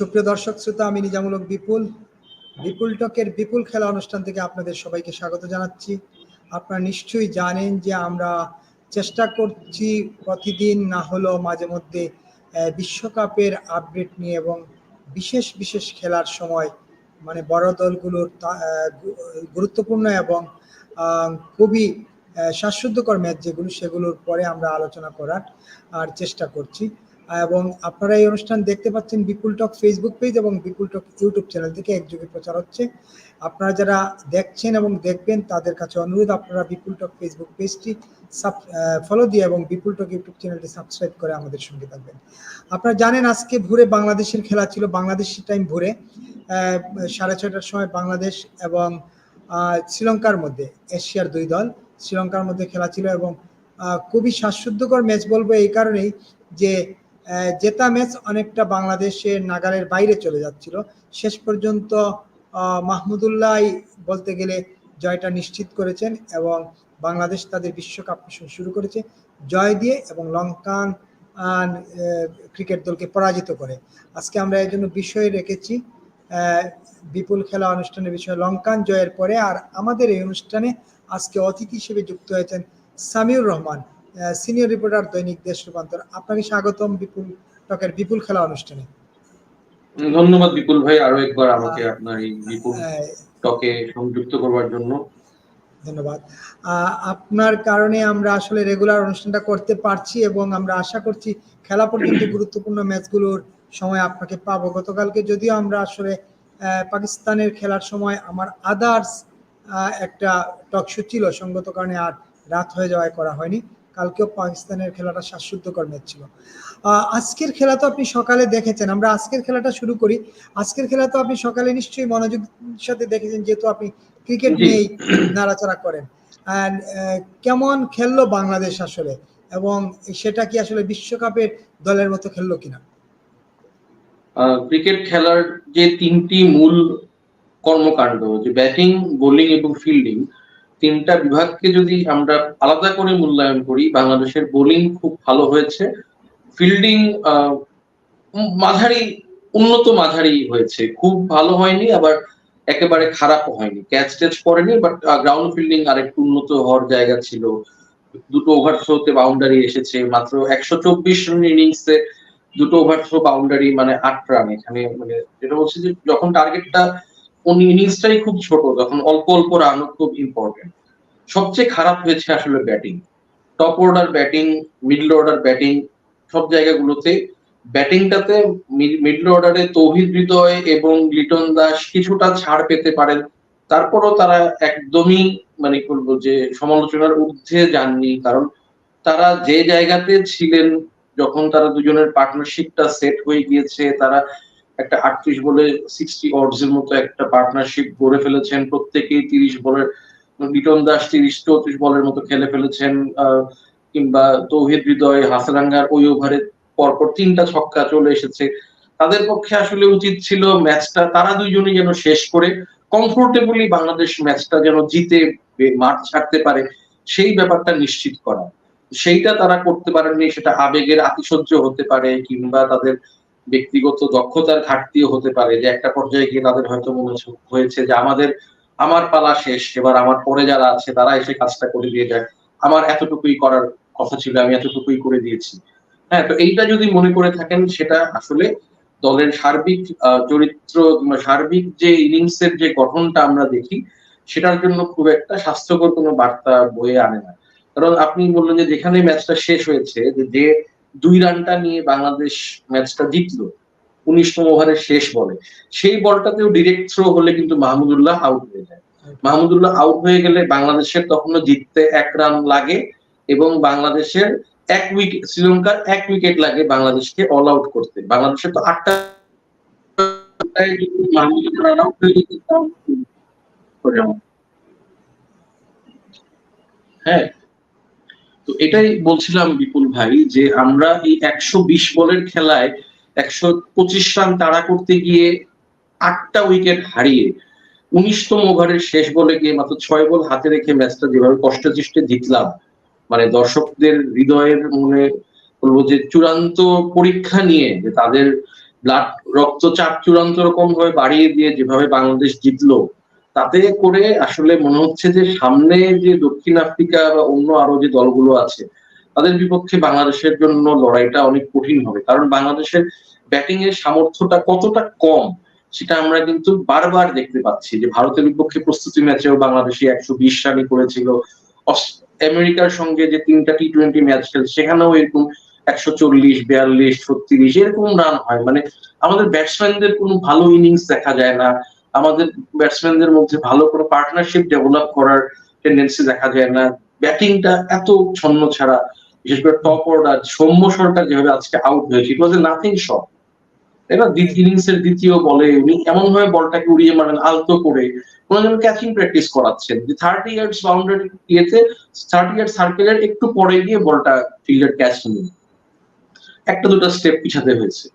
সুপ্রিয় দর্শক শ্রোতা আমি নিজামূলক বিপুল। বিপুল টকের বিপুল খেলা অনুষ্ঠান থেকে আপনাদের সবাইকে স্বাগত জানাচ্ছি। আপনারা নিশ্চয়ই জানেন যে আমরা চেষ্টা করছি প্রতিদিন না হলেও মাঝে মধ্যে বিশ্বকাপের আপডেট নিয়ে এবং বিশেষ বিশেষ খেলার সময় মানে বড় দলগুলোর গুরুত্বপূর্ণ এবং খুবই আহ, ম্যাচ যেগুলো সেগুলোর পরে আমরা আলোচনা করার আর চেষ্টা করছি। এবং আপনারা এই অনুষ্ঠান দেখতে পাচ্ছেন বিপুল টক ফেসবুক পেজ এবং বিপুল টক ইউটিউব চ্যানেল থেকে একযোগে প্রচার হচ্ছে। আপনারা যারা দেখছেন এবং দেখবেন, তাদের কাছে অনুরোধ, আপনারা বিপুল টক ফেসবুক পেজটি সাব ফলো দিয়ে এবং বিপুল টক ইউটিউব চ্যানেলটি সাবস্ক্রাইব করে আমাদের সঙ্গে থাকবেন। আপনারা জানেন, আজকে ভোরে বাংলাদেশের খেলা ছিল বাংলাদেশি টাইম ভোরে সাড়ে ছয়টার সময় বাংলাদেশ এবং শ্রীলঙ্কার মধ্যে, এশিয়ার দুই দল, শ্রীলঙ্কার মধ্যে খেলা ছিল এবং খুবই শ্বাসরুদ্ধকর ম্যাচ বলব এই কারণেই যে জেতা ম্যাচ অনেকটা বাংলাদেশের নাগালের বাইরে চলে যাচ্ছিল। শেষ পর্যন্ত মাহমুদুল্লাহ বলতে গেলে জয়টা নিশ্চিত করেছেন এবং বাংলাদেশ তাদের বিশ্বকাপ মিশন শুরু করেছে। জয় দিয়ে এবং লঙ্কান ক্রিকেট দলকে পরাজিত করে। আজকে আমরা এই জন্য বিষয় রেখেছি বিপুল খেলা অনুষ্ঠানের বিষয় লঙ্কান জয়ের পরে। আর আমাদের এই অনুষ্ঠানে আজকে অতিথি হিসেবে যুক্ত হয়েছেন সামিউর রহমান। সিনিয়র রিপোর্টার দৈনিক দেশ রূপান্তর। আপনাকে স্বাগতম বিপুল টকের বিপুল খেলা অনুষ্ঠানে। ধন্যবাদ বিপুল ভাই আরও একবার আমাকে আপনার এই বিপুল টকে সংযুক্ত করবার জন্য। ধন্যবাদ। আপনার কারণে আমরা আসলে রেগুলার অনুষ্ঠানটা করতে পারছি এবং আমরা আশা করছি খেলা পর্যন্ত গুরুত্বপূর্ণ ম্যাচগুলোর সময় আপনাকে পাবো। গতকালকে যদিও আমরা আসলে পাকিস্তানের খেলার সময় আমার আদার্স একটা টক শো ছিল। সঙ্গত কারণে আর রাত হয়ে যাওয়ায় করা হয়নি। কালকেও পাকিস্তানের খেলাটা শ্বাসরুদ্ধকর ম্যাচ ছিল। আহ, আজকের খেলা তো আপনি সকালে দেখেছেন। আমরা আজকের খেলাটা শুরু করি। আজকের খেলা তো আপনি সকালে নিশ্চয়ই মনোযোগ সাথে দেখেছেন যেহেতু আপনি ক্রিকেট। নিয়েই নাড়াচাড়া করেন। আহ, কেমন খেললো বাংলাদেশ আসলে? এবং সেটা কি আসলে বিশ্বকাপের দলের মতো খেললো কিনা? আহ, ক্রিকেট খেলার যে তিনটি মূল কর্মকাণ্ড যে ব্যাটিং বোলিং এবং ফিল্ডিং তিনটা বিভাগকে যদি আমরা আলাদা করে মূল্যায়ন করি, বাংলাদেশের বোলিং খুব ভালো হয়েছে, ফিল্ডিং মাঝারি, উন্নত মাঝারি হয়েছে। খুব ভালো হয়নি, আবার একেবারে খারাপও হয়নি। ক্যাচ টেচ পড়েনি বাট গ্রাউন্ড ফিল্ডিং আরেকটু উন্নত হওয়ার জায়গা ছিল। দুটো ওভার থ্রোতে বাউন্ডারি এসেছে, মাত্র একশো চব্বিশ রান ইনিংসে দুটো ওভার থ্রো বাউন্ডারি মানে আট রান এখানে মানে যেটা বলছে যে, যখন টার্গেটটা উনি ইনিংসটাই খুব ছোট তখন অল্প অল্প রানও খুব ইম্পর্টেন্ট সবচেয়ে খারাপ হয়েছে আসলে batting top order batting middle order batting সব জায়গাগুলোতে। ব্যাটিংটাতে মিডল অর্ডারে তৌহিদ হৃদয় এবং লিটন দাস কিছুটা ছাড় পেতে পারেন। তারপরও তারা একদমই মানে বলব, যে সমালোচনার ঊর্ধ্বে যাননি। কারণ তারা যে জায়গাতে ছিলেন, যখন তারা দুজনের পার্টনারশিপটা সেট হয়ে গিয়েছে, তারা একটা আটত্রিশ বলে সিক্সটি অডস এর মতো একটা পার্টনারশিপ গড়ে ফেলেছেন। প্রত্যেকেই তিরিশ বলের, লিটন দাস তিরিশ, চৌত্রিশ বলের মতো খেলে ফেলেছেন কিংবা তৌহিদ হৃদয়, হাসারাঙ্গার ওই ওভারে পরপর তিনটা ছক্কা চলে এসেছে। তাদের পক্ষে আসলে উচিত ছিল ম্যাচটা তারা দুইজনই যেন শেষ করে কমফোর্টেবলি বাংলাদেশ ম্যাচটা যেন জিতে মাঠ ছাড়তে পারে, সেই ব্যাপারটা নিশ্চিত করা। সেইটা তারা করতে পারেননি, সেটা আবেগের আতিশয্য হতে পারে, কিংবা তাদের ব্যক্তিগত দক্ষতার ঘাটতিও হতে পারে যে একটা পর্যায়ে গিয়ে তাদের হয়তো মনে হয়েছে যে আমাদের, আমার পালা শেষ, এবার আমার পরে যারা আছে তারা এসে কাজটা করে দিয়ে যায় আমার এতটুকুই করার কথা ছিল, আমি এতটুকুই করে দিয়েছি। হ্যাঁ তো এইটা যদি মনে করে থাকেন, সেটা আসলে দলের সার্বিক চরিত্র সার্বিক যে ইনিংসের যে গঠনটা আমরা দেখি, সেটার জন্য খুব একটা স্বাস্থ্যকর কোনো বার্তা বয়ে আনে না। কারণ আপনি বললেন যে যেখানে ম্যাচটা শেষ হয়েছে যে দুই রানটা নিয়ে বাংলাদেশ ম্যাচটা জিতলো। উনিশতম ওভারের শেষ বলে। সেই বলটাতেও ডিরেক্ট থ্রো হলে কিন্তু মাহমুদুল্লাহ আউট হয়ে যায়। মাহমুদুল্লাহ আউট হয়ে গেলে বাংলাদেশের তখনও জিততে এক রান লাগে এবং বাংলাদেশের এক উইকেট শ্রীলঙ্কার এক উইকেট লাগে বাংলাদেশকে অল আউট করতে। বাংলাদেশের তো আটটা হ্যাঁ। তো এটাই বলছিলাম বিপুল ভাই যে আমরা এই একশো বিশ বলের খেলায় একশো পঁচিশ রান তাড়া করতে গিয়ে আটটা উইকেট হারিয়ে উনিশতম ওভারের শেষ বলে গিয়ে মাত্র ছয় বল হাতে রেখে ম্যাচটা যেভাবে কষ্ট চেষ্টে জিতলাম মানে দর্শকদের হৃদয়ের মনে বলব যে চূড়ান্ত পরীক্ষা নিয়ে যে তাদের ব্লাড রক্তচাপ চূড়ান্ত রকম ভাবে বাড়িয়ে দিয়ে যেভাবে বাংলাদেশ জিতলো তাতে করে আসলে মনে হচ্ছে যে সামনে যে দক্ষিণ আফ্রিকা বা অন্য আরও যে দলগুলো আছে, তাদের বিপক্ষে বাংলাদেশের জন্য লড়াইটা অনেক কঠিন হবে। কারণ বাংলাদেশের ব্যাটিং এর সামর্থ্যটা কতটা কম, সেটা আমরা কিন্তু বারবার দেখতে পাচ্ছি যে ভারতের বিপক্ষে প্রস্তুতি ম্যাচেও বাংলাদেশে একশো বিশ রানই করেছিল। আমেরিকার সঙ্গে যে তিনটা টি টোয়েন্টি ম্যাচ খেল, সেখানেও এরকম একশো চল্লিশ, বিয়াল্লিশ, ছত্রিশ, এরকম রান হয়। মানে আমাদের ব্যাটসম্যানদের কোনো ভালো ইনিংস দেখা যায় না। আমাদের ব্যাটসম্যানদের মধ্যে ভালো কোনো পার্টনারশিপ ডেভেলপ করার টেন্ডেন্সি দেখা যায় না। ব্যাটিংটা এত ছন্ন ছাড়া, বিশেষ করে টপ অর্ডার সৌম্য সরকার যেভাবে আজকে আউট হয়েছে ইট ওয়াজ এ নাথিং শট তাই না ইনিংস এর দ্বিতীয় বলে উনি এমন ভাবে বলটাকে উড়িয়ে মারেন আলতো করে। কোনো ক্যাচিং প্র্যাকটিস করাচ্ছেন। যে থার্টি ইয়ার্স বাউন্ডারি ইয়েতে থার্টি ইয়ার্স সার্কেলের একটু পরে গিয়ে বলটা ফিল্ডার ক্যাচ নিয়ে। একটা দুটো স্টেপ পিছাতে হয়েছে।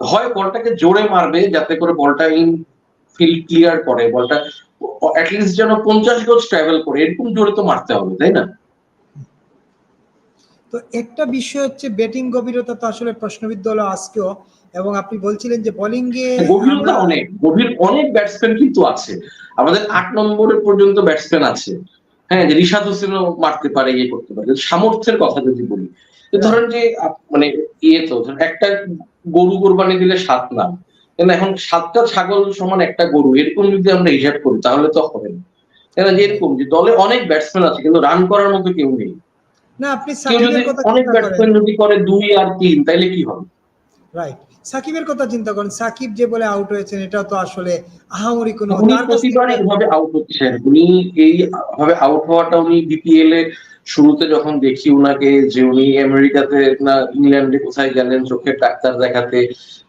হয় বলটাকে জোরে মারবে, যাতে করে বলটা ইন ফিল্ড ক্লিয়ার করে বলটা অ্যাটলিস্ট যেন পঞ্চাশ গজ ট্রাভেল করে এরকম জোরে তো মারতে হবে তাই না? তো একটা বিষয় হচ্ছে ব্যাটিং গভীরতা তো আসলে প্রশ্নবিদ্ধ হলো আজকেও এবং আপনি বলছিলেন যে বোলিং এ গভীরতা অনেক গভীর অনেক ব্যাটসম্যান কিন্তু আছে। আমাদের আট নম্বরের পর্যন্ত ব্যাটসম্যান আছে। হ্যাঁ যে রিশাদ হোসেনও মারতে পারে ইয়ে করতে পারে সামর্থ্যের কথা যদি বলি। ধরেন যে মানে ইয়ে তো একটা গরু কোরবানি দিলে সাত নাম। কিন্তু এখন সাতটা ছাগল সমান একটা গরু এরকম যদি আমরা হিসাব করি তাহলে তো হবে না। কেন এরকম যে দলে অনেক ব্যাটসম্যান আছে কিন্তু রান করার মতো কেউ নেই। না আপনি সাকিবের কথা অনেক ব্যাটসম্যান যদি করে দুই আর তিন তাইলে কি হবে? রাইট সাকিবের কথা চিন্তা করেন। সাকিব যে বলে আউট হয়েছেন এটা তো আসলে আহামরি কোনো উনি প্রতিবার এইভাবে আউট হচ্ছেন। উনি এই ভাবে আউট হওয়াটা উনি বিপিএল এ শুরুতে যখন দেখি উনাকে যে উনি আমেরিকাতে না ইংল্যান্ডে কোথায় গেলেন, চোখের ডাক্তার দেখাতে,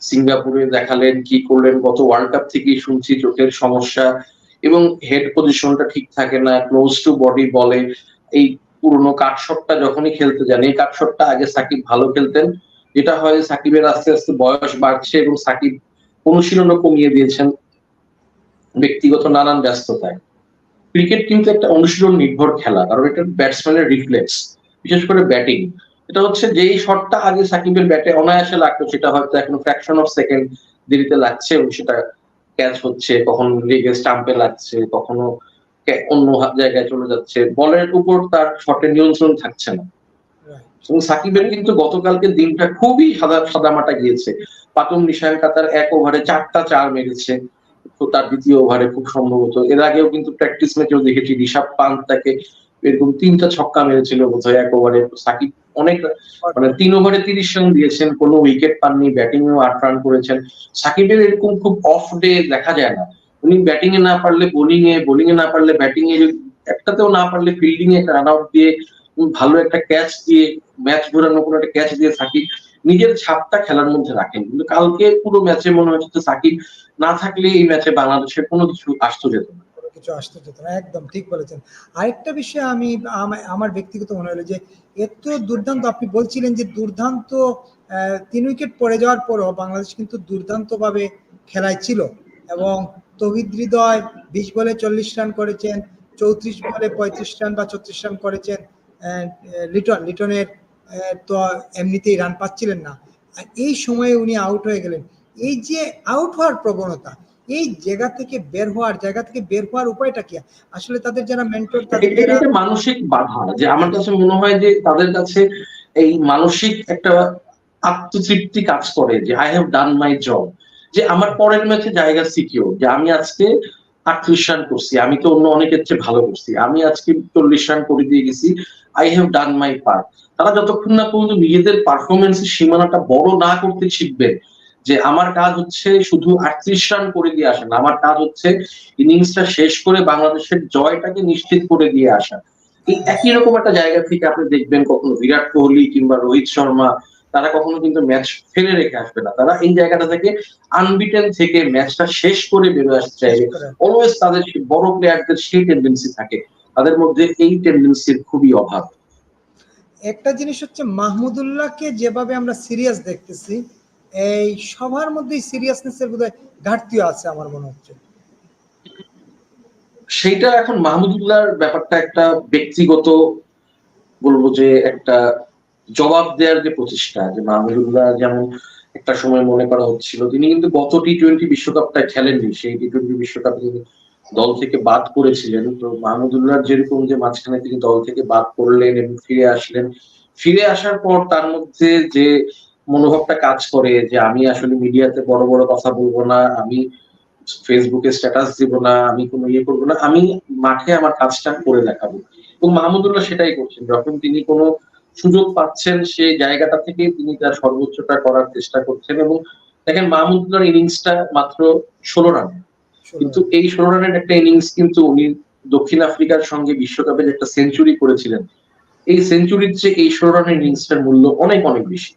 সিঙ্গাপুরে দেখালেন, কি করলেন, গত ওয়ার্ল্ড কাপ থেকেই শুনছি চোখের সমস্যা এবং হেড পজিশনটা ঠিক থাকে না ক্লোজ টু বডি বলে। এই পুরনো কাটশটটা যখনই খেলতে যান, এই কাটশটটা আগে সাকিব ভালো খেলতেন, যেটা হয় সাকিবের আস্তে আস্তে বয়স বাড়ছে এবং সাকিব অনুশীলনও কমিয়ে দিয়েছেন ব্যক্তিগত নানান ব্যস্ততায়। ক্রিকেট কিন্তু একটা অনুশীলন নির্ভর খেলা কারণ এটা ব্যাটসম্যানের রিফ্লেক্স বিশেষ করে ব্যাটিং এটা হচ্ছে যেই শটটা আগে সাকিবের ব্যাটে অনায়াসে লাগতো সেটা হয়তো এখন ফ্র্যাকশন অফ সেকেন্ড দেরিতে লাগছে এবং সেটা ক্যাচ হচ্ছে কখনো লেগে স্টাম্পে লাগছে কখনো অন্য জায়গায় চলে যাচ্ছে। বলের উপর তার শটের নিয়ন্ত্রণ থাকছে না। এবং সাকিবের কিন্তু গতকালকে দিনটা খুবই সাদা সাদামাটা গিয়েছে। পাতুম নিশান কাতার এক ওভারে চারটা চার মেরেছে। তার দ্বিতীয় ওভারে খুব সম্ভবত। এর আগেও কিন্তু প্র্যাকটিস ম্যাচেও দেখেছি, ঋষভ পান্ত তাকে এরকম তিনটা ছক্কা মেরেছিল বোধহয় এক ওভারে সাকিব অনেক মানে তিন ওভারে তিরিশ রান দিয়েছেন, কোনো উইকেট পাননি ব্যাটিং এও আট রান করেছেন। সাকিবের এরকম খুব অফ ডে দেখা যায় না। উনি ব্যাটিং এ না পারলে বোলিং এ বোলিং এ না পারলে ব্যাটিং এ, একটাতেও না পারলে ফিল্ডিং এ একটা রান আউট দিয়ে, ভালো একটা ক্যাচ দিয়ে ম্যাচ ঘোরানো কোনো একটা ক্যাচ দিয়ে সাকিব নিজের ছাপটা খেলার মধ্যে রাখেন। কিন্তু কালকে পুরো ম্যাচে মনে হচ্ছে সাকিব না থাকলে এই ম্যাচে বাংলাদেশের কোনো কিছু আসতো যেত না। কিছু আসতে যেত না, একদম ঠিক বলেছেন। আরেকটা বিষয় আমি আমার ব্যক্তিগত মনে হলো যে, এত দুর্দান্ত আপনি বলছিলেন যে দুর্দান্ত তিন উইকেট পড়ে যাওয়ার পরও বাংলাদেশ কিন্তু দুর্দান্ত ভাবে খেলায় ছিল এবং তহিদ হৃদয় বিশ বলে চল্লিশ রান করেছেন, চৌত্রিশ বলে পঁয়ত্রিশ রান বা ছত্রিশ রান করেছেন লিটন, লিটনের তো এমনিতেই রান পাচ্ছিলেন না। আর এই সময়ে উনি আউট হয়ে গেলেন। এই যে আউট হওয়ার প্রবণতা এই জায়গা থেকে বের হওয়ার জায়গা থেকে বের হওয়ার উপায়টা কি? আসলে তাদের যারা মেন্টর তাদের মানসিক বাধা যে আমার কাছে মনে হয় যে তাদের কাছে এই মানসিক একটা আত্মতৃপ্তি কাজ করে যে I have done my job যে আমার পরের ম্যাচে জায়গা সিকিউর যে আমি আজকে আটত্রিশ রান করছি, আমি তো অন্য অনেকের চেয়ে ভালো করছি। আমি আজকে চল্লিশ রান করে দিয়ে গেছি I have done my part তারা যতক্ষণ না পর্যন্ত নিজেদের পারফরমেন্সের সীমানাটা বড় না করতে শিখবে যে আমার কাজ হচ্ছে শুধু আটত্রিশ রান করে দিয়ে আসা না, আমার কাজ হচ্ছে ইনিংসটা শেষ করে বাংলাদেশের জয়টাকে নিশ্চিত করে দিয়ে আসা। এই একই রকম একটা জায়গা থেকে আপনি দেখবেন কখনো বিরাট কোহলি কিংবা রোহিত শর্মা তারা কখনো কিন্তু ম্যাচ ফেলে রেখে আসবে না। তারা এই জায়গাটা থেকে আনবিটেন থেকে ম্যাচটা শেষ করে বেরোয় আসতে চাইবে অলওয়েজ তাদের বড় প্লেয়ারদের সেই টেন্ডেন্সি থাকে। তাদের মধ্যে এই টেন্ডেন্সির খুবই অভাব। একটা জিনিস হচ্ছে মাহমুদুল্লাহকে যেভাবে আমরা সিরিয়াস দেখতেছি এই সবার মধ্যেই সিরিয়াসনেস এর বোধহয় ঘাটতিও আছে আমার মনে হচ্ছে। সেইটা এখন মাহমুদুল্লাহর ব্যাপারটা একটা ব্যক্তিগত বলব যে একটা জবাব দেওয়ার যে প্রচেষ্টা, যে মাহমুদুল্লাহ যেমন একটা সময় মনে করা হচ্ছিল, তিনি কিন্তু গত টি টোয়েন্টি বিশ্বকাপটা খেলেননি। সেই টি টোয়েন্টি বিশ্বকাপে তিনি দল থেকে বাদ করেছিলেন তো মাহমুদুল্লাহ যেরকম যে মাঝখানে তিনি দল থেকে বাদ করলেন এবং ফিরে আসলেন, ফিরে আসার পর তার মধ্যে যে মনোভাবটা কাজ করে, যে আমি আসলে মিডিয়াতে বড় বড় কথা বলব না, আমি ফেসবুকে স্ট্যাটাস দিব না, আমি কোনো ইয়ে করব না, আমি মাঠে আমার কাজটা করে দেখাবো। এবং মাহমুদুল্লাহ সেটাই করছেন। যখন তিনি কোনো সুযোগ পাচ্ছেন সেই জায়গাটা থেকে তিনি তার সর্বোচ্চটা করার চেষ্টা করছেন এবং দেখেন মাহমুদুল্লাহর ইনিংসটা মাত্র ষোলো রান। কিন্তু এই ষোলো রানের একটা ইনিংস কিন্তু উনি দক্ষিণ আফ্রিকার সঙ্গে বিশ্বকাপে যে একটা সেঞ্চুরি করেছিলেন। এই সেঞ্চুরির চেয়ে এই ষোলো রানের ইনিংসটার মূল্য অনেক অনেক বেশি।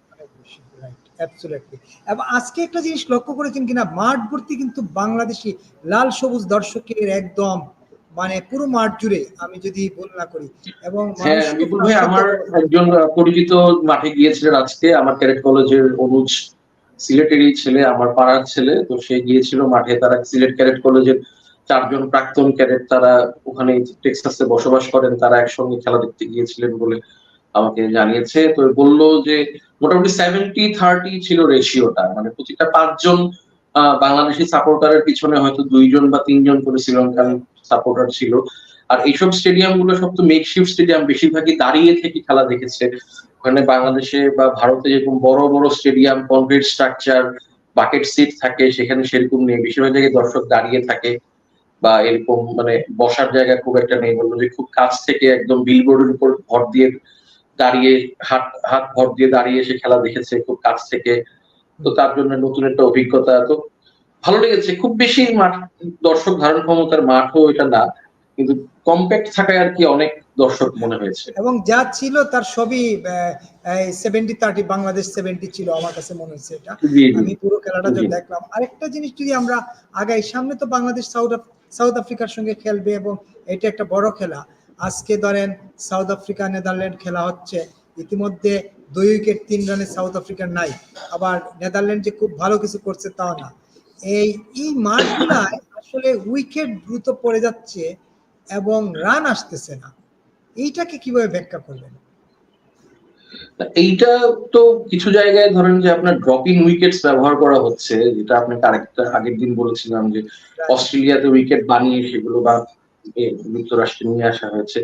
এবং আজকে একটা জিনিস লক্ষ্য করেছেন কিনা মাঠ ভর্তি কিন্তু বাংলাদেশি লাল সবুজ দর্শকের একদম মানে পুরো মাঠ জুড়ে আমি যদি ভুল না করি এবং হ্যাঁ ভাই আমার একজন পরিচিত মাঠে গিয়েছিলেন আজকে আমার ক্যারেট কলেজের অনুজ সিলেটেরই ছেলে আমার পাড়ার ছেলে তো সে গিয়েছিল মাঠে তারা সিলেট ক্যারেট কলেজের চারজন প্রাক্তন ক্যাডেট তারা ওখানে টেক্সাসে বসবাস করেন তারা একসঙ্গে খেলা দেখতে গিয়েছিলেন বলে আমাকে জানিয়েছে তো বলল যে মোটামুটি সেভেন্টি থার্টি ছিল রেশিওটা মানে প্রতিটা পাঁচজন বাংলাদেশি সাপোর্টারের পিছনে হয়তো দুইজন বা তিনজন করে শ্রীলঙ্কান সাপোর্টার ছিল। আর এইসব স্টেডিয়ামগুলো সব তো মেকশিফট স্টেডিয়াম বেশিরভাগই দাঁড়িয়ে থেকে খেলা দেখেছে। ওখানে বাংলাদেশে বা ভারতে যেরকম বড় বড় stadium concrete structure bucket seat থাকে, সেখানে সেরকম নেই। বেশিরভাগ জায়গায় দর্শক দাঁড়িয়ে থাকে বা এরকম মানে বসার জায়গা খুব একটা নেই। বলল যে খুব কাছ থেকে একদম বিলবোর্ডের উপর ভর দিয়ে দাঁড়িয়ে, হাত হাত ভর দিয়ে দাঁড়িয়ে সে খেলা দেখেছে, খুব কাছ থেকে। তো তার জন্য নতুন একটা অভিজ্ঞতা তো ভালো লেগেছে খুব বেশি মাঠ দর্শক ধারণ ক্ষমতার মাঠও এটা না কিন্তু কম্প্যাক্ট থাকায় আর কি অনেক দর্শক মনে হয়েছে। এবং যা ছিল তার সবই সেভেন্টি থার্টি বাংলাদেশ সেভেন্টি ছিল আমার কাছে মনে হচ্ছে এটা। আমি পুরো খেলাটা যখন দেখলাম। আরেকটা জিনিস যদি আমরা আগাই সামনে তো বাংলাদেশ সাউথ সাউথ আফ্রিকার সঙ্গে খেলবে এবং এটা একটা বড় খেলা। আজকে ধরেন সাউথ আফ্রিকা নেদারল্যান্ড খেলা হচ্ছে ইতিমধ্যে দুই উইকেট তিন রানে সাউথ আফ্রিকার নাই। আবার নেদারল্যান্ড যে খুব ভালো কিছু করছে তাও না। এই এই মাঠগুলায় আসলে উইকেট দ্রুত পড়ে যাচ্ছে এবং রান আসতেছে না। এইটাকে কীভাবে ব্যাখ্যা করবেন? এইটা তো কিছু জায়গায় ধরেন যে আপনার ড্রপিং উইকেটস ব্যবহার করা হচ্ছে যেটা আপনাকে আরেকটা আগের দিন বলেছিলাম যে অস্ট্রেলিয়াতে উইকেট বানিয়ে সেগুলো বা যুক্তরাষ্ট্রে নিয়ে আসা হয়েছে।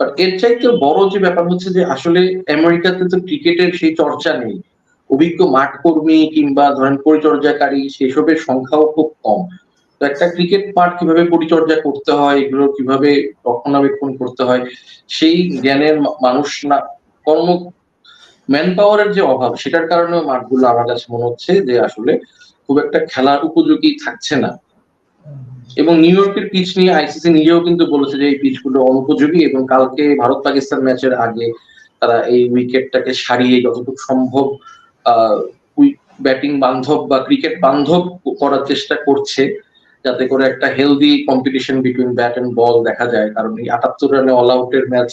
এর চাইতে বড় যে ব্যাপার হচ্ছে যে আসলে আমেরিকাতে তো ক্রিকেটের সেই চর্চা নেই। অভিজ্ঞ মাঠ কর্মী কিংবা ধরেন পরিচর্যাকারী সেসবের সংখ্যাও খুব কম। তো একটা ক্রিকেট মাঠ কীভাবে পরিচর্যা করতে হয়, এগুলো কীভাবে রক্ষণাবেক্ষণ করতে হয়, সেই জ্ঞানের মানুষ না, কর্ম ম্যান পাওয়ারের যে অভাব, সেটার কারণে মাঠগুলো আমার কাছে মনে হচ্ছে যে আসলে খুব একটা খেলার উপযোগী থাকছে না। এবং নিউ ইয়র্কের পিচ নিয়ে আইসিসি নিজেও কিন্তু বলেছে যে এই পিচগুলো অনুপযোগী এবং কালকে ভারত পাকিস্তান ম্যাচের আগে তারা এই উইকেটটাকে সারিয়ে যতটুকু সম্ভব ব্যাটিং বান্ধব বা ক্রিকেট বান্ধব করার চেষ্টা করছে যাতে করে একটা healthy competition between bat and ball দেখা যায়। কারণ এই আটাত্তর রানে অল আউটের ম্যাচ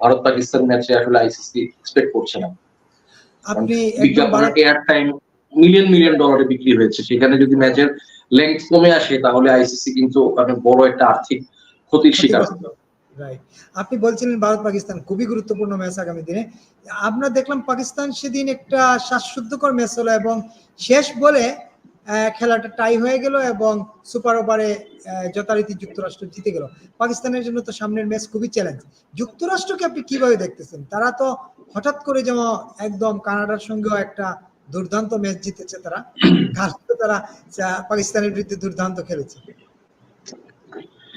ভারত পাকিস্তান ম্যাচে আসলে আইসিসি এক্সপেক্ট করছে না। আপনি বিজ্ঞাপনের এয়ার টাইম মিলিয়ন মিলিয়ন ডলারে বিক্রি হয়েছে। সেখানে যদি ম্যাচের লেন্থ কমে আসে তাহলে আইসিসি কিন্তু ওখানে বড় একটা আর্থিক ক্ষতির শিকার হবে। আপনি বলছিলেন ভারত পাকিস্তান খুবই গুরুত্বপূর্ণ ম্যাচ আগামী দিনে। আমরা দেখলাম পাকিস্তান সেদিন একটা শ্বাসরুদ্ধকর ম্যাচ হলো এবং শেষ বলে খেলাটা টাই হয়ে গেল এবং সুপার ওভারে যথারীতি যুক্তরাষ্ট্র জিতে গেল। পাকিস্তানের জন্য তো সামনের ম্যাচ খুবই চ্যালেঞ্জ যুক্তরাষ্ট্রকে আপনি কীভাবে দেখতেছেন? তারা তো হঠাৎ করে যেমন একদম কানাডার সঙ্গেও একটা দুর্দান্ত ম্যাচ জিতেছে তারা। কালকে তারা পাকিস্তানের বিরুদ্ধে দুর্দান্ত খেলেছে।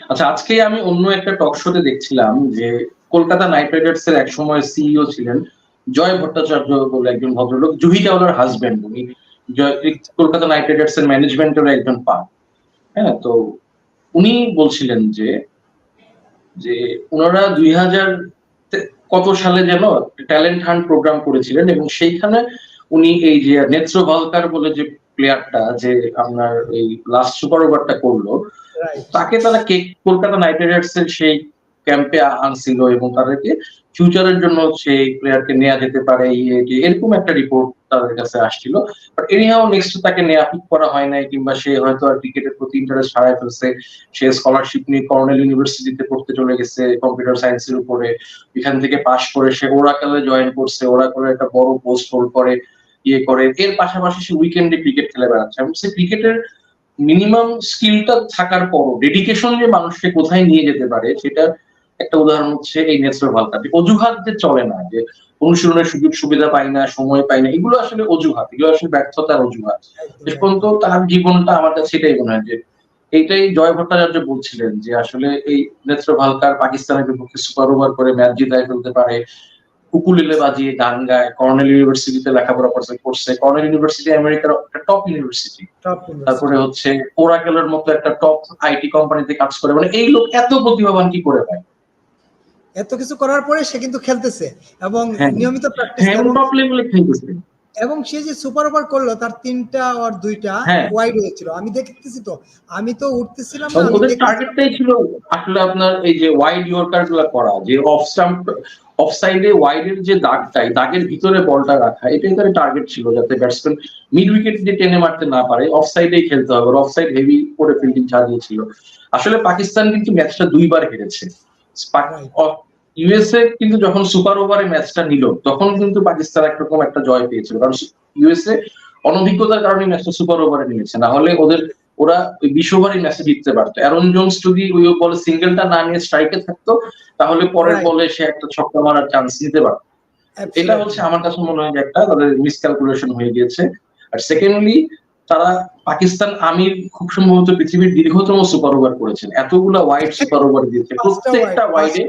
আচ্ছা আজকে আমি অন্য একটা টক শোতে দেখছিলাম যে কলকাতা নাইট রাইডার্স এর একসময় সিইও ছিলেন জয় ভট্টাচার্য বলে একজন ভদ্রলোক জুহি চাওলার হাজবেন্ড উনি কলকাতা নাইট রাইডার্স এর ম্যানেজমেন্টের একজন পার্ট হ্যাঁ তো উনি বলছিলেন যে যে ওনারা দুই হাজার কত সালে যেন ট্যালেন্ট হান্ট প্রোগ্রাম করেছিলেন এবং সেইখানে উনি এই যে নেত্র ভালকার বলে যে প্লেয়ারটা যে আপনার এই লাস্ট সুপার ওভারটা করল তাকে তারা কে কলকাতা নাইট রাইডার্স এর সেই ক্যাম্পে আনছিল এবং তাদেরকে ফিউচারের জন্য সেই প্লেয়ারকে নেওয়া যেতে পারে এরকম একটা রিপোর্ট তাদের কাছে আসছিল। বাট এনিহাও নেক্সট তাকে নেওয়া পিক করা হয় নাই কিংবা সে হয়তো আর ক্রিকেটের প্রতি ইন্টারেস্ট হারায় ফেলছে। সে স্কলারশিপ নিয়ে কর্নেল ইউনিভার্সিটিতে পড়তে চলে গেছে কম্পিউটার সায়েন্সের উপরে। এখান থেকে পাশ করে সে ওরাকালে জয়েন করছে। ওরাকালে একটা বড় পোস্ট হোল্ড করে। ইয়ে করে। এর পাশাপাশি সে উইকেন্ডে ক্রিকেট খেলে বেড়াচ্ছে। আমি সে ক্রিকেটের মিনিমাম স্কিলটা থাকার পরও ডেডিকেশন যে মানুষকে কোথায় নিয়ে যেতে পারে সেটা একটা উদাহরণ হচ্ছে এই নেত্র ভালটা যে অজুহাত যে চলে না, যে অনুশীলনের সুযোগ সুবিধা পাই না, সময় পাই না, এগুলো আসলে অজুহাত, এগুলো আসলে ব্যর্থতার অজুহাত। শেষ পর্যন্ত তার জীবনটা আমার কাছে এটাই মনে হয় যে এইটাই জয় ভট্টাচার্য বলছিলেন যে আসলে এই নেত্র ভালকার পাকিস্তানের বিপক্ষে সুপার ওভার করে ম্যাচ জিতায় ফেলতে পারে উকুলেলে বাজিয়ে গান গায় কর্নেল ইউনিভার্সিটিতে লেখাপড়া করছে করছে। কর্নেল ইউনিভার্সিটি আমেরিকার একটা টপ ইউনিভার্সিটি তারপরে হচ্ছে ওরাকেলের মতো একটা টপ আইটি কোম্পানিতে কাজ করে। মানে এই লোক এত প্রতিভাবান কি করে পায় এত কিছু করার পরে সে কিন্তু খেলতেছে এবং হ্যাঁ। নিয়মিত প্র্যাকটিস টপ লেভেলে খেলতেছে। এবং সে যে সুপার ওভার করল তার তিনটা আর দুইটা হ্যাঁ। ওয়াইড হয়েছিল। আমি দেখতেছি তো। আমি তো উঠতেছিলাম না ওদের টার্গেটটাই ছিল আসলে আপনার এই যে ওয়াইড ইয়র্কারগুলা করা যে অফ স্টাম্প অফ সাইডে ওয়াইডের যে দাগটাই দাগের ভিতরে বলটা রাখা এটাই তার টার্গেট ছিল যাতে ব্যাটসম্যান মিড উইকেট দিয়ে টেনে মারতে না পারে। অফ সাইডেই খেলতে হবে অফ সাইড হেভি করে ফিল্ডিং চালিয়েছিল আসলে পাকিস্তান কিন্তু ম্যাচটা দুইবার হেরেছে। ইউএসএ কিন্তু যখন সুপার ওভারে ম্যাচটা নিল তখন কিন্তু পাকিস্তান একরকম একটা জয় পেয়েছিল। কারণ ইউএসএ অনভিজ্ঞতার কারণে ম্যাচটা সুপার ওভারে নিয়েছে না হলে ওদের ওরা ওই বিশ ওভারই ম্যাচে জিততে পারতো। অ্যারন জোন্স যদি ওই বলে সিঙ্গেলটা না নিয়ে স্ট্রাইকে থাকতো তাহলে পরের বলে সে একটা ছক্কা মারার চান্স নিতে পারতো। এটা হচ্ছে আমার কাছে মনে হয় যে একটা তাদের মিসক্যালকুলেশন হয়ে গিয়েছে। আর সেকেন্ডলি তারা পাকিস্তান আমির খুব সম্ভবত পৃথিবীর দীর্ঘতম সুপার ওভার করেছেন। এতগুলা ওয়াইড সুপার ওভার দিয়েছে। প্রত্যেকটা ওয়াইডে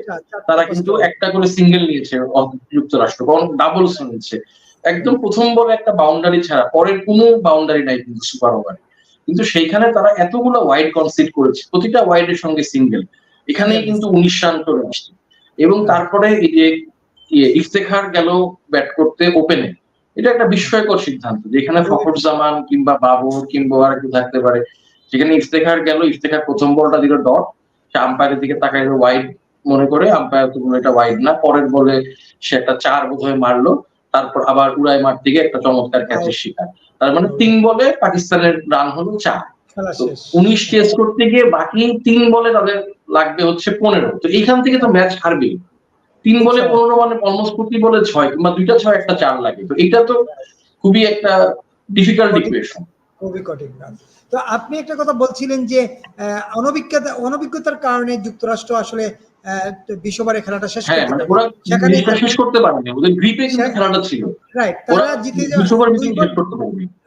তারা কিন্তু একটা করে সিঙ্গেল নিয়েছে যুক্তরাষ্ট্র কারণ ডাবলস নিচ্ছে। একদম প্রথম বলে একটা বাউন্ডারি ছাড়া পরের কোনো বাউন্ডারি নাই কিন্তু সুপার ওভারে কিন্তু সেইখানে তারা এতগুলো ওয়াইড কনসিড করেছে প্রতিটা ওয়াইডের সঙ্গে সিঙ্গেল এখানেই কিন্তু উনিশ রান চলে আসছে। এবং তারপরে এই যে ইফতেখার গেল ব্যাট করতে ওপেনে এটা একটা বিস্ময়কর সিদ্ধান্ত যেখানে ফখর জামান কিংবা বাবর কিংবা আর একটু থাকতে পারে। যেখানে ইফতেখার গেল ইফতেখার প্রথম বলটা দিল ডট। সে আম্পায়ারের দিকে তাকাই ওয়াইড মনে করে আম্পায়ার তো এটা ওয়াইড না। পরের বলে সে একটা চার বোধ বোধহয় মারলো তারপর আবার উড়াই মার দিকে একটা চমৎকার ক্যাচের শিকার। তার মানে তিন বলে পাকিস্তানের রান হলো চার। উনিশ টেস্ট করতে গিয়ে বাকি তিন বলে তাদের লাগবে হচ্ছে পনেরো। তো এইখান থেকে তো ম্যাচ হারবে তিন বলে আচ্ছা। পনেরো মানে অলমোস্ট প্রতি বলে ছয় কিংবা দুইটা ছয় একটা চার লাগে। তো এটা তো খুবই একটা ডিফিকাল্ট ইকুয়েশন খুবই কঠিন তো আপনি একটা কথা বলছিলেন যে অনভিজ্ঞতা অনভিজ্ঞতার কারণে যুক্তরাষ্ট্র আসলে খেলাটা শেষ হ্যাঁ মানে সেখানে শেষ করতে পারেনি। ওদের গ্রিপে খেলাটা ছিল। রাইট তারা জিতে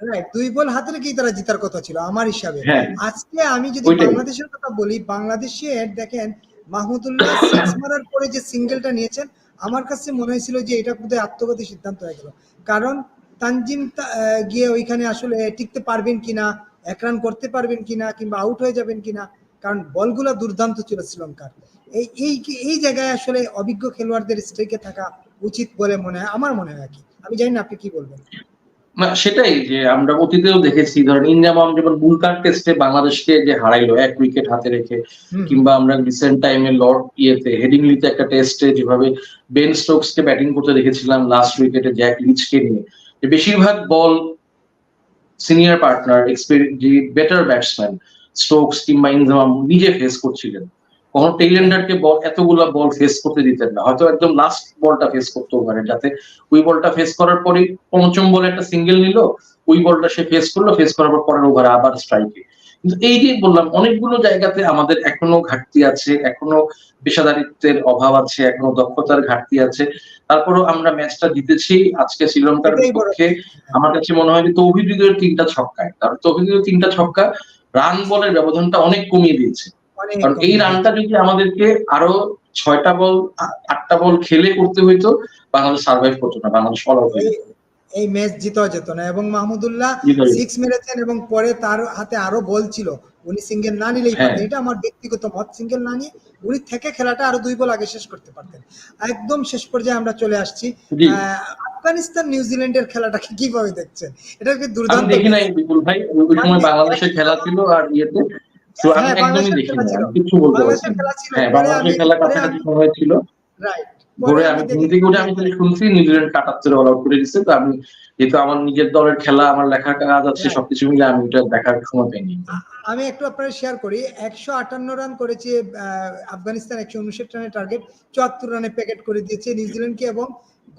রাইট দুই বল হাতে রেখেই তারা জেতার কথা ছিল আমার হিসাবে। হ্যাঁ। আজকে আমি যদি বাংলাদেশের কথা বলি বাংলাদেশের দেখেন মাহমুদুল্লাহ সিক্স মারার পরে যে সিঙ্গেলটা নিয়েছেন, আমার কাছে মনে হয়েছিল যে এটা বোধহয় আত্মঘাতী সিদ্ধান্ত হয়ে গেল। কারণ তানজিম গিয়ে ওইখানে আসলে টিকতে পারবেন কিনা, এক রান করতে পারবেন কিনা, কিংবা আউট হয়ে যাবেন কিনা, কারণ বলগুলো দুর্দান্ত ছিল শ্রীলঙ্কার। এই এই এই জায়গায় আসলে অভিজ্ঞ খেলোয়াড়দের স্ট্রাইকে থাকা উচিত বলে মনে হয়, আমার মনে হয় আর কি। আমি জানি না আপনি কি বলবেন। না সেটাই যে আমরা অতীতেও দেখেছি ধরেন ইন্ডিয়ামাম যেমন বুলকার টেস্টে বাংলাদেশকে যে হারাইলো এক উইকেট হাতে রেখে কিংবা আমরা রিসেন্ট টাইমে লর্ড ইয়েতে হেডিংলিতে একটা টেস্টে যেভাবে বেন স্টোকসকে ব্যাটিং করতে দেখেছিলাম লাস্ট উইকেটে জ্যাক লিচকে নিয়ে। যে বেশিরভাগ বল সিনিয়র পার্টনার যে বেটার ব্যাটসম্যান স্টোকস কিংবা ইনজামাম নিজে ফেস করছিলেন। কখনো টেইলেন্ডারকে বল এতগুলা বল ফেস করতে দিতেন না। হয়তো একদম লাস্ট বলটা ফেস করতে পারে যাতে ওই বলটা ফেস করার পরে পঞ্চম বলে একটা সিঙ্গেল নিল ওই বলটা সে ফেস করল ফেস করার পর পরের ওভারে আবার স্ট্রাইকে কিন্তু এই যে বললাম অনেকগুলো জায়গাতে আমাদের এখনও ঘাটতি আছে এখনও পেশাদারিত্বের অভাব আছে এখনও দক্ষতার ঘাটতি আছে। তারপরও আমরা ম্যাচটা জিতেছি আজকে শ্রীলঙ্কার বিপক্ষে। আমার কাছে মনে হয় যে তৌহিদ তিনটা ছক্কায়। কারণ তৌহিদ তিনটা ছক্কা রান বলের ব্যবধানটা অনেক কমিয়ে দিয়েছে। কারণ এই রানটা যদি আমাদেরকে আরও ছয়টা বল আটটা বল খেলে করতে হইতো বাংলাদেশ সার্ভাইভ করতো না বাংলাদেশ ফল আউট হয়ে এই- ম্যাচ জিতেও যেত না। এবং মাহমুদুল্লাহ সিক্স মেরেছেন এবং পরে তার হাতে আরও বল ছিল। উনি সিঙ্গেল না নিলেই হ্যাঁ। পারতেন। এটা আমার ব্যক্তিগত মত। সিঙ্গেল না নিয়ে উনি থেকে খেলাটা আরও দুই বল আগে শেষ করতে পারতেন। একদম শেষ পর্যায়ে আমরা চলে আসছি। আফগানিস্তান নিউজিল্যান্ডের খেলাটাকে কীভাবে দেখছেন? এটা কি দুর্দান্ত দেখি নাই বিপুল ভাই ওই ওই সময় মানে বাংলাদেশের খেলা ছিল আর ইয়েতে। আমি হ্যাঁ, একদমই বাংলাদেশের দেখি খেলা নাই ছিল। আমি কিছু বলতে পারছি হ্যাঁ বাংলাদেশের খেলা পরে কাছাকাছি আমি- সময় ছিল রাইট ভোরে আমি ঘুম থেকে উঠে আমি খালি শুনছি নিউজিল্যান্ড কাটাত্তর অল আউট করে দিচ্ছে তো আমি যেহেতু আমার নিজের দলের খেলা আমার লেখার কাজ আছে সবকিছু মিলে আমি এটা দেখার সময় পাইনি। আমি একটু আপনার শেয়ার করি। একশো আটান্ন রান করেছে আফগানিস্তান একশো উনষাট রানের টার্গেট চুয়াত্তর রানে প্যাকেট করে দিয়েছে নিউজিল্যান্ডকে এবং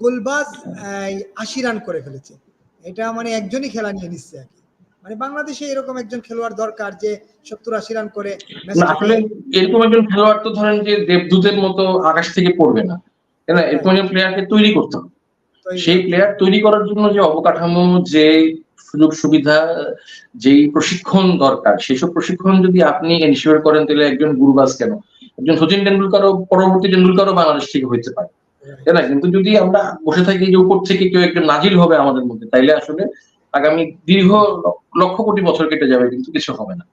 গোলবাজ আশি রান করে ফেলেছে। এটা মানে একজনই খেলা নিয়ে নিচ্ছে আর কি। মানে বাংলাদেশে এরকম একজন খেলোয়াড় দরকার যে সত্তর আশি রান করে আসলে এরকম একজন খেলোয়াড় তো ধরেন যে দেবদূতের মতো আকাশ থেকে পড়বে না। না এরকম একজন প্লেয়ারকে তৈরি করতে হবে। সেই প্লেয়ার তৈরি করার জন্য যে অবকাঠামো যে সুযোগ সুবিধা যেই প্রশিক্ষণ দরকার সেসব প্রশিক্ষণ যদি আপনি এনশিওর করেন তাহলে একজন গুরুবাস কেন? একজন সচিন টেন্ডুলকারও পরবর্তী টেন্ডুলকারও বাংলাদেশ থেকে হইতে পারে। তাই না কিন্তু যদি আমরা বসে থাকি যে উপর থেকে কেউ একজন নাজিল হবে আমাদের মধ্যে তাইলে আসলে আগামী দীর্ঘ লক্ষ কোটি বছর কেটে যাবে কিন্তু কিছু হবে না।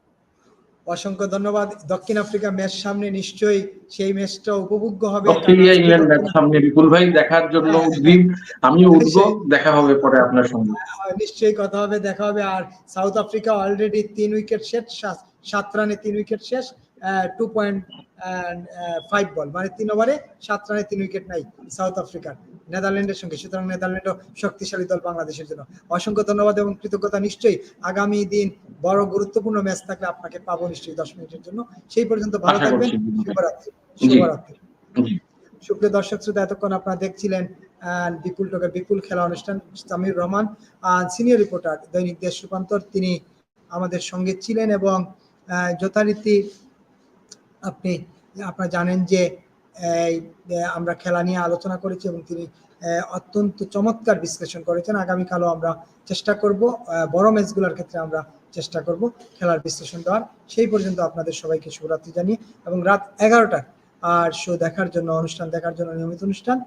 অসংখ্য ধন্যবাদ। দক্ষিণ আফ্রিকা ম্যাচ সামনে নিশ্চয়ই সেই ম্যাচটা উপভোগ্য হবে। অস্ট্রেলিয়া ইংল্যান্ড ম্যাচ সামনে বিপুল ভাই দেখার জন্য উদ্গ্রীব আমিও উঠবো দেখা হবে পরে আপনার সঙ্গে। নিশ্চয়ই কথা হবে দেখা হবে। আর সাউথ আফ্রিকা অলরেডি তিন উইকেট শেষ সাত- সাত রানে তিন উইকেট শেষ টু পয়েন্ট ফাইভ বল মানে তিন ওভারে সাত রানে তিন উইকেট নাই সাউথ আফ্রিকার। নেদারল্যান্ডের সঙ্গে। সুতরাং নেদারল্যান্ডও শক্তিশালী দল বাংলাদেশের জন্য। অসংখ্য ধন্যবাদ এবং কৃতজ্ঞতা নিশ্চয়ই আগামী দিন বড় গুরুত্বপূর্ণ ম্যাচ থাকলে আপনাকে পাবো নিশ্চয়ই দশ মিনিটের জন্য। সেই পর্যন্ত ভালো থাকবেন। শুভরাত্রি। শুভরাত্রি। সুপ্রিয় দর্শক শ্রোতা এতক্ষণ আপনারা দেখছিলেন আহ, বিপুল টোকের বিপুল খেলা অনুষ্ঠান সামির রহমান সিনিয়র রিপোর্টার দৈনিক দেশ রূপান্তর। তিনি আমাদের সঙ্গে ছিলেন এবং যথারীতি আপনি আপনারা জানেন যে আমরা খেলা নিয়ে আলোচনা করেছি এবং তিনি অত্যন্ত চমৎকার বিশ্লেষণ করেছেন। আগামীকালও আমরা চেষ্টা করব বড় ম্যাচগুলোর ক্ষেত্রে আমরা চেষ্টা করব খেলার বিশ্লেষণ দেওয়ার। সেই পর্যন্ত আপনাদের সবাইকে শুভরাত্রি জানিয়ে এবং রাত এগারোটায় আর শো দেখার জন্য, অনুষ্ঠান দেখার জন্য নিয়মিত অনুষ্ঠান,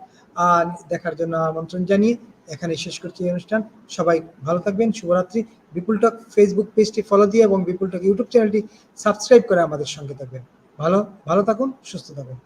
আর দেখার জন্য আমন্ত্রণ জানিয়ে এখানে শেষ করছি এই অনুষ্ঠান। সবাই ভালো থাকবেন, শুভরাত্রি। বিপুল টক ফেসবুক পেজটি ফলো দিয়ে এবং বিপুল টক ইউটিউব চ্যানেলটি সাবস্ক্রাইব করে আমাদের সঙ্গে থাকবেন। ভালো ভালো থাকুন, সুস্থ থাকুন।